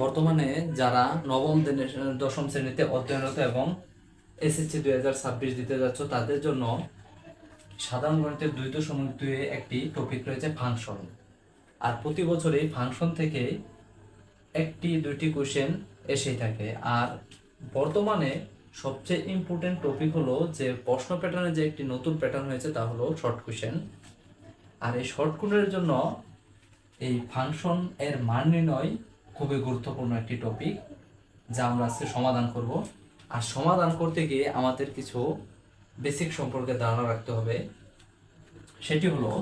বর্তমানে যারা নবম দশম শ্রেণীতে অধ্যয়নরত এবং এসএসসি দুই হাজার ছাব্বিশ দিতে যাচ্ছ, তাদের জন্য সাধারণ গণিতের দুই দশমিক দুয়ে একটি টপিক রয়েছে ফাংশন আর প্রতি বছর ফাংশন থেকে একটি, দুইটি কোশ্চেন এসেই থাকে। আর বর্তমানে সবচেয়ে ইম্পর্টেন্ট টপিক হলো যে প্রশ্ন প্যাটার্নে যে একটি নতুন প্যাটার্ন হয়েছে, তা হলো শর্ট কোশ্চেন আর এই শর্ট কোডের জন্য এই ফাংশন এর মান নির্ণয় খুবই গুরুত্বপূর্ণ একটি টপিক যা আমরা আজকে সমাধান করব। আর সমাধান করতে গিয়ে আমাদের কিছু বেসিক সম্পর্কে ধারণা রাখতে হবে। সেটি হলো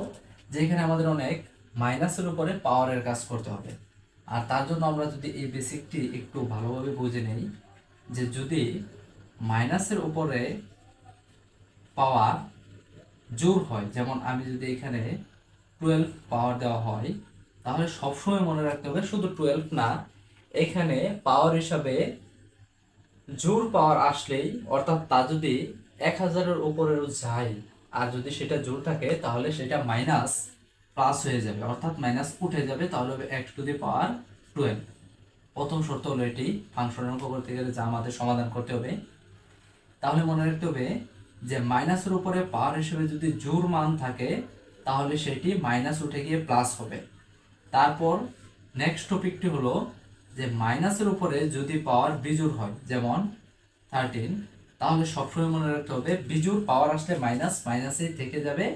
যে এখানে আমাদের অনেক মাইনাসের উপরে পাওয়ারের কাজ করতে হবে। আর তার জন্য আমরা যদি এই বেসিকটি একটু ভালোভাবে বুঝে নেই, যে যদি মাইনাসের উপরে পাওয়ার জোর হয়, যেমন আমি যদি এখানে টুয়েলভ পাওয়ার দেওয়া হয় তাহলে সবসময় মনে রাখতে হবে, শুধু টুয়েলভ না, এখানে পাওয়ার হিসাবে জোর পাওয়ার আসলেই, অর্থাৎ তা যদি এক হাজারের উপরেও যায়, আর যদি সেটা জোর থাকে, তাহলে সেটা মাইনাস প্লাস হয়ে যাবে, অর্থাৎ মাইনাস উঠে যাবে, তাহলে হবে X to the power twelve প্রথম শর্ত হলো এটি ফাংশনের অঙ্ক করতে গেলে যা আমাদের সমাধান করতে হবে। তাহলে মনে রাখতে হবে যে মাইনাসের উপরে পাওয়ার হিসেবে যদি জোর মান থাকে, তাহলে সেটি মাইনাস উঠে গিয়ে প্লাস হবে। তারপর নেক্সট টপিকটি হলো যে মাইনাসের উপরে যদি পাওয়ার বিজুর হয়, যেমন থার্টিন তাহলে সবসময় মনে রাখতে হবে বিজুর পাওয়ার আসলে মাইনাস মাইনাসেই থেকে যাবে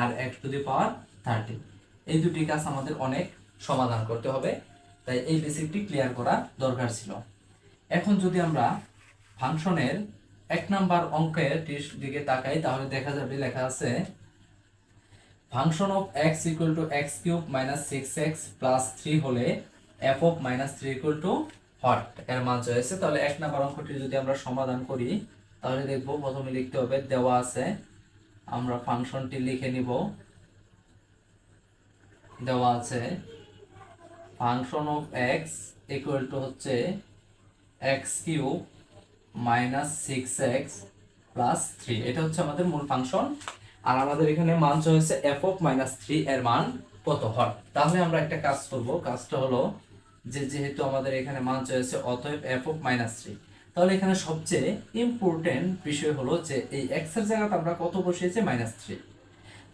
আর এক টু দি পাওয়ার থার্টিন এই দুটি কাজ আমাদের অনেক সমাধান করতে হবে, তাই এই বেসিকটি ক্লিয়ার করা দরকার ছিল। এখন যদি আমরা ফাংশনের এক নাম্বার অঙ্কের দিকে তাকাই, তাহলে দেখা যাবে, লেখা আছে function of X equal to X cube minus six X plus three হলে F of minus three equal to hot এর মান চাইছে তাহলে এক নাম্বার অঙ্কটি যদি আমরা সমাধান করি, তাহলে দেখব প্রথমে লিখতে হবে, দেওয়া আছে। আমরা ফাংশনটি লিখে নিব। দেওয়া আছে, function of X equal to হচ্ছে X cube minus six X plus three এটা হচ্ছে আমাদের মূল ফাংশন। আর আমাদের এখানে মান হয়েছে এফ অফ মাইনাস থ্রি এর মান কত হয়? তাহলে আমরা একটা কাজ করব, কাজটা হলো যে যেহেতু আমাদের এখানে মান হয়েছে অতএব এফ অফ মাইনাস থ্রি তাহলে এখানে সবচেয়ে ইম্পর্টেন্ট বিষয় হলো যে এই এক্সের জায়গাতে আমরা কত বসিয়েছি? মাইনাস থ্রি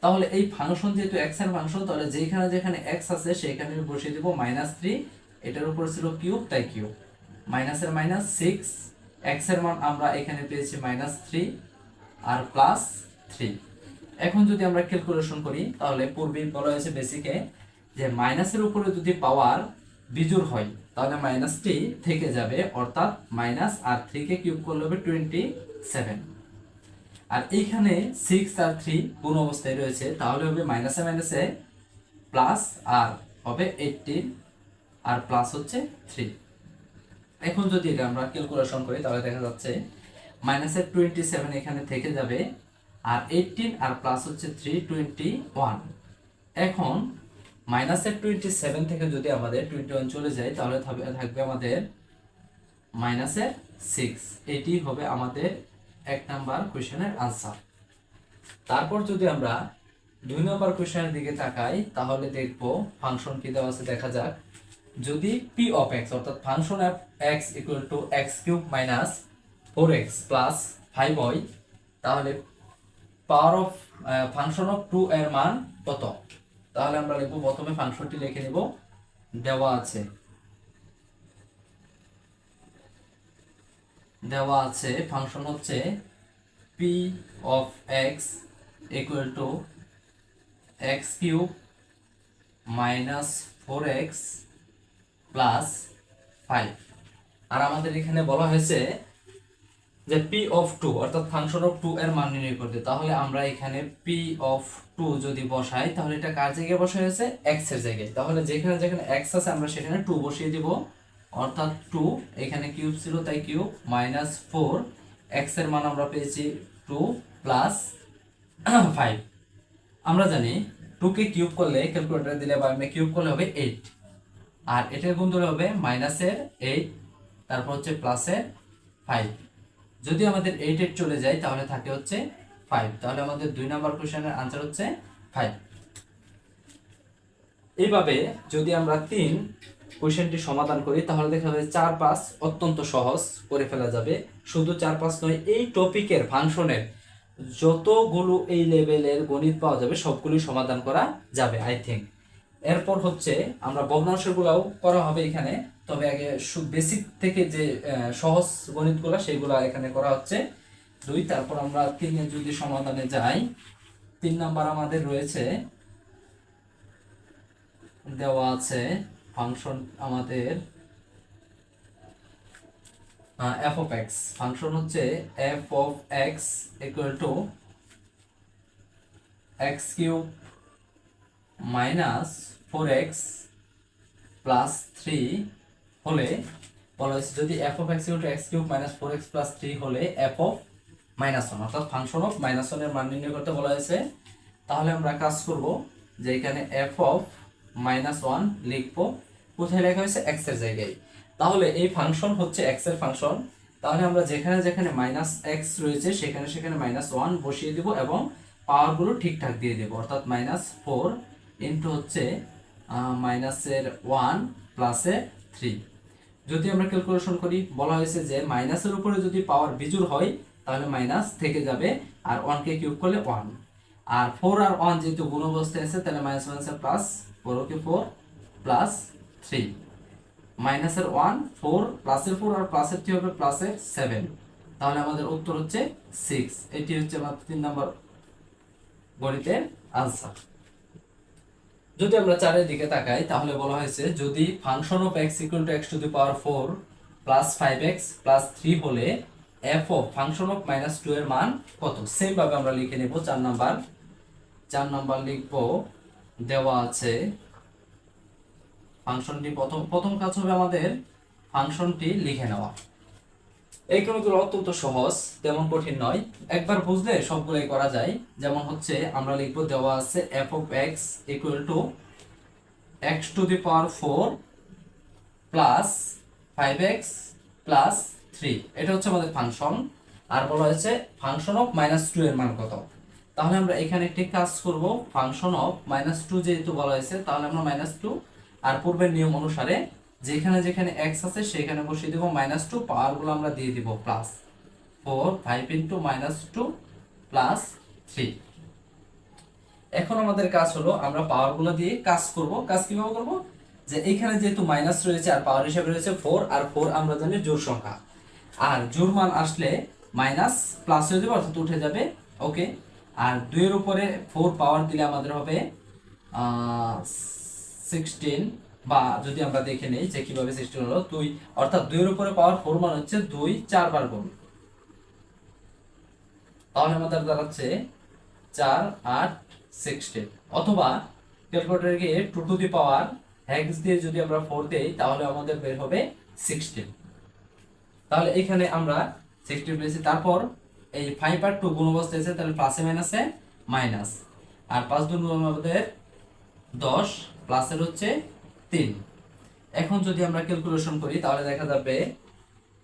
তাহলে এই ফাংশন যেহেতু এক্সের ফাংশন তাহলে যেখানে যেখানে এক্স আছে, সেখানে আমি বসিয়ে দেবো মাইনাস থ্রি এটার উপর ছিল কিউব তাই কিউব মাইনাসের মাইনাস সিক্স এক্সের মান আমরা এখানে পেয়েছি মাইনাস থ্রি আর প্লাস থ্রি এখন যদি আমরা ক্যালকুলেশন করি, তাহলে পূর্বেই বলা হয়েছে বেসিকে যে মাইনাসের উপরে যদি পাওয়ার বিজোড় হয়, তাহলে মাইনাসটি থেকে যাবে, অর্থাৎ মাইনাস আর থ্রিকে কিউব করলে হবে টোয়েন্টি সেভেন আর এইখানে সিক্স আর থ্রি কোন অবস্থায় রয়েছে, তাহলে হবে মাইনাসে মাইনাসে প্লাস আর হবে এইটিন আর প্লাস হচ্ছে থ্রি এখন যদি এটা আমরা ক্যালকুলেশন করি, তাহলে দেখা যাচ্ছে মাইনাসের টোয়েন্টি সেভেন এখানে থেকে যাবে আর এইটিন আর প্লাস হচ্ছে থ্রি টোয়েন্টি ওয়ান এখন মাইনাসের টোয়েন্টি সেভেন থেকে যদি আমাদের টোয়েন্টি ওয়ান চলে যায়, তাহলে থাকবে আমাদের মাইনাসের সিক্স এটি হবে আমাদের এক নাম্বার কোয়েশনের আনসার তারপর যদি আমরা দুই নম্বর কোয়েশনের দিকে তাকাই, তাহলে দেখব ফাংশন কি দেওয়া আছে, দেখা যাক। যদি পি অফ এক্স অর্থাৎ function of X equal to X cube minus four X plus five হয় তাহলে power of function of two এর মান কত? তাহলে আমরা লিখব প্রথমে ফাংশনটি লিখে নিব। দেওয়া আছে। দেওয়া আছে ফাংশন হচ্ছে P of X equal to X cube minus four X plus five আর আমাদের এখানে বলা হয়েছে যে পি অফ টু অর্থাৎ ফাংশন অফ টু এর মান নির্ণয় করতে। তাহলে আমরা এখানে পি অফ টু যদি বসাই, তাহলে এটা কার জায়গায় বসা হয়েছে? এক্সের জায়গায়। তাহলে যেখানে যেখানে এক্স আছে, আমরা সেখানে টু বসিয়ে দিব। অর্থাৎ টু এখানে কিউব ছিল তাই কিউব মাইনাস ফোর এক্সের মান আমরা পেয়েছি টু প্লাস ফাইভ আমরা জানি টুকে কিউব করলে ক্যালকুলেটর দিলে বা কিউব করলে হবে এইট আর এটার গুণ ধরে হবে মাইনাসের এইট তারপর হচ্ছে প্লাসের ফাইভ যদি আমাদের এইট এইট চলে যায়, তাহলে থাকে হচ্ছে ফাইভ তাহলে আমাদের দুই নাম্বার কোশ্চেনের আনসার হচ্ছে ফাইভ এইভাবে যদি আমরা তিন কোশ্চেনটি সমাধান করি, তাহলে দেখা যাবে চার পাঁচ অত্যন্ত সহজ করে ফেলা যাবে। শুধু চার পাঁচ নয়, এই টপিকের ফাংশনের যতগুলো এই লেভেলের গণিত পাওয়া যাবে সবগুলি সমাধান করা যাবে আই থিঙ্ক এরপর হচ্ছে আমরা ভগ্নাংশগুলোও করা হবে এখানে। তবে আগে বেসিক থেকে যে সহজ গণিতগুলো, সেগুলো এখানে করা হচ্ছে। দুই, তারপর আমরা তিনে যদি সমাধানে যাই, তিন নাম্বার আমাদের রয়েছে। দেওয়া আছে ফাংশন আমাদের এফ অফ এক্স ফাংশন হচ্ছে F of X equal to X cube minus four X plus three হলে, বলা হয়েছে যদি F of X equal to X cube minus four X plus three হলে এফ অফ মাইনাস ওয়ান অর্থাৎ function of minus ওয়ানের মান নির্ণয় করতে বলা হয়েছে। তাহলে আমরা কাজ করব যে এখানে এফ অফ মাইনাস ওয়ান লিখব। কোথায় লেখা হয়েছে? এক্সের জায়গায়। তাহলে এই ফাংশন হচ্ছে এক্সের ফাংশন তাহলে আমরা যেখানে যেখানে মাইনাস এক্স রয়েছে, সেখানে সেখানে মাইনাস ওয়ান বসিয়ে দিব এবং পাওয়ারগুলো ঠিকঠাক দিয়ে দেবো, অর্থাৎ মাইনাস ফোর ইন্টু হচ্ছে মাইনাসের ওয়ান প্লাসের থ্রি যদি আমরা ক্যালকুলেশন করি, বলা হয়েছে যে মাইনাসের উপরে যদি পাওয়ার বিজুর হয়, তাহলে মাইনাস থেকে যাবে, আর ওয়ানকে কিউব করলে ওয়ান আর ফোর আর ওয়ান যেহেতু গুণ অবস্থায় আছে, তাহলে মাইনাস মাইনাসের plus four okay four plus three মাইনাসের ওয়ান ফোর প্লাসের ফোর আর প্লাসের থ্রি হবে প্লাসের সেভেন তাহলে আমাদের উত্তর হচ্ছে সিক্স এটি হচ্ছে আমার তিন নম্বর গণিতের আনসার যদি আমরা চারের দিকে তাকাই, তাহলে বলা হয়েছে যদি function of X equal to X to the power four plus five X plus three হলে F of function of minus two এর মান কত? সেম ভাবে আমরা লিখে নেব, চার নাম্বার। চার নাম্বার লিখব, দেওয়া আছে ফাংশনটি প্রথম প্রথম কাজ হবে আমাদের ফাংশনটি লিখে নেওয়া। এই ক্রমগুলো অত্যন্ত সহজ, তেমন কঠিন নয়। একবার বুঝলে সবগুলোই করা যায়। যেমন হচ্ছে, আমরা লিখব দেওয়া আছে F of X equal to X to the power four plus five X plus three এটা হচ্ছে আমাদের ফাংশন আর বলা হয়েছে ফাংশন অফ মাইনাস টু এর মান কত? তাহলে আমরা এখানে একটি কাজ করব ফাংশন অফ মাইনাস টু যেহেতু বলা হয়েছে, তাহলে আমরা মাইনাস টু আর পূর্বের নিয়ম অনুসারে যেখানে যেখানে এক্স আছে, সেখানে বসিয়ে দেবো মাইনাস টু পাওয়ারগুলো আমরা দিয়ে দিব plus four five into minus two plus three এখন আমাদের কাজ হলো, আমরা পাওয়ারগুলো দিয়ে কাজ করব। কাজ কীভাবে করব? যে এখানে যেহেতু মাইনাস রয়েছে আর পাওয়ার হিসাবে রয়েছে ফোর আর ফোর আমরা জানি জোর সংখ্যা। আর জোর মান আসলে মাইনাস প্লাস হয়ে যাবে, অর্থাৎ উঠে যাবে ওকে আর দুইয়ের উপরে ফোর পাওয়ার দিলে আমাদের হবে সিক্সটিন বা যদি আমরা দেখে নেই যে কীভাবে সৃষ্টি হলো, দুই, অর্থাৎ দুইয়ের উপরে পাওয়ার ফোর মান হচ্ছে দুই চারবার গুণ। তাহলে আমাদের দাঁড়াচ্ছে চার, আট সিক্সটিন অথবা ক্যালকুলেটরে গিয়ে টু টু দি পাওয়ার হ্যাক্স দিয়ে যদি আমরা ফোর দেই, তাহলে আমাদের বের হবে সিক্সটিন তাহলে এখানে আমরা সিক্সটিন পেয়েছি। তারপর এই ফাইভ আর টু গুণ অবস্থায় আছে, তাহলে প্লাসে মাইনাসে মাইনাস আর পাঁচ গুণ আমাদের দশ প্লাসের হচ্ছে তিন। এখন যদি আমরা ক্যালকুলেশন করি, তাহলে দেখা যাবে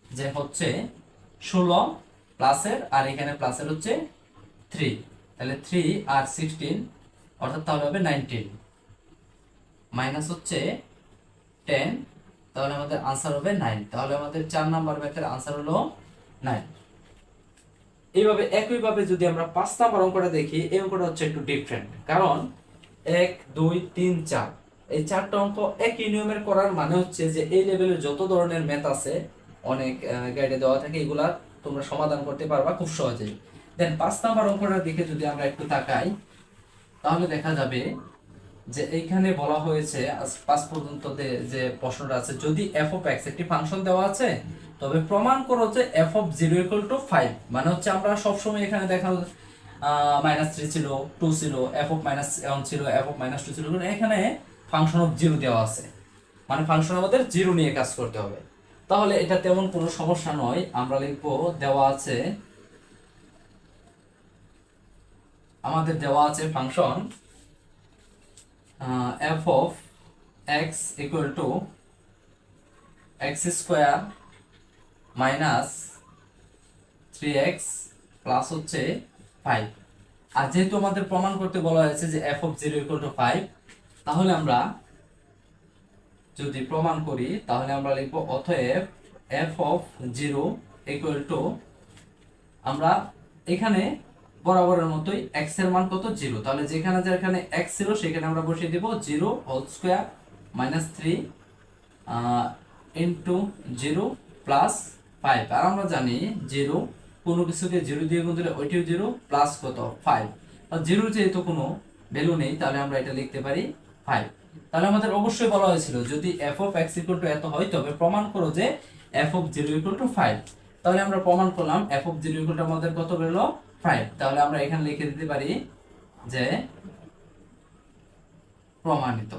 যে হচ্ছে ষোলো প্লাসের, আর এখানে প্লাসের হচ্ছে থ্রি তাহলে থ্রি আর সিক্সটিন অর্থাৎ তাহলে হবে নাইনটিন মাইনাস হচ্ছে টেন তাহলে আমাদের আনসার হবে নাইন তাহলে আমাদের চার নাম্বার ম্যাথের আনসার হলো নাইন এইভাবে একইভাবে যদি আমরা পাঁচ নাম্বার অঙ্কটা দেখি, এই অঙ্কটা হচ্ছে একটু ডিফারেন্ট কারণ এক, দুই, তিন, চার। এই চারটা অঙ্ক একই নিয়মের করার মানে হচ্ছে যে এই লেভেলের যত ধরনের ম্যাথ আছে, অনেক গাইডে দেওয়া থাকে, এগুলা তোমরা সমাধান করতে পারবা খুব সহজেই দেন পাঁচ নাম্বার অঙ্কটার দিকে যদি আমরা একটু তাকাই, তাহলে দেখা যাবে যে এইখানে বলা হয়েছে পাঁচ পর্যন্ত যে প্রশ্নটা আছে, যদি এফ অফ এক্স একটি ফাংশন দেওয়া আছে, তবে প্রমাণ করো যে F of zero equal to five মানে হচ্ছে আমরা সবসময় এখানে দেখা মাইনাস থ্রি ছিল টু ছিল এফ অফ মাইনাস ওয়ান ছিল এফ অফ মাইনাস টু ছিল কিন্তু এখানে ফাংশন অফ জিরো দেওয়া আছে। মানে ফাংশন আমাদের জিরো নিয়ে কাজ করতে হবে। তাহলে এটা তেমন কোনো সমস্যা নয়, আমরা লিখব দেওয়া আছে, আমাদের দেওয়া আছে function F of X equal to X square minus three X plus হচ্ছে ফাইভ আর যেহেতু আমাদের প্রমাণ করতে বলা হয়েছে যে F of zero equal to five তাহলে আমরা যদি প্রমাণ করি, তাহলে আমরা লিখব অতএব F of zero equal to আমরা এখানে বরাবরের মতোই এক্সের মান কত? জিরো তাহলে যেখানে যেখানে এক্স ছিল, সেখানে আমরা বসিয়ে দিব zero whole square minus three into zero plus five আর আমরা জানি জিরো কোনো কিছুকে জিরো দিয়ে গুণ দিলে ওইটিও জিরো প্লাস কত? ফাইভ জিরোর যেহেতু কোনো ভ্যালু নেই, তাহলে আমরা এটা লিখতে পারি ফাইভ। তাহলে আমাদের অবশ্যই বলা হয়েছিল, যদি F of X equal to এত হয়, তবে প্রমাণ করো যে F of zero equal to five তাহলে আমরা প্রমাণ করলাম F of zero equal to আমাদের কত ফাইভ তাহলে আমরা এখানে লিখে দিতে পারি যে প্রমাণিত।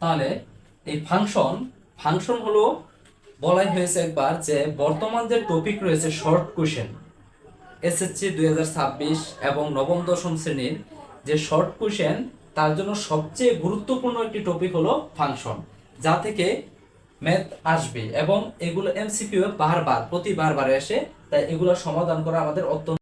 তাহলে এই ফাংশন ফাংশন হলো বলাই হয়েছে একবার যে বর্তমান যে টপিক রয়েছে শর্ট কোশ্চেন এসএসসি দুই হাজার ছাব্বিশ এবং নবম দশম শ্রেণির যে শর্ট কোশ্চেন তার জন্য সবচেয়ে গুরুত্বপূর্ণ একটি টপিক হলো ফাংশন যা থেকে ম্যাথ আসবে এবং এগুলো এমসিকিউ বারবার, প্রতি বারবার আসে তাই এগুলো সমাধান করা আমাদের অত্যন্ত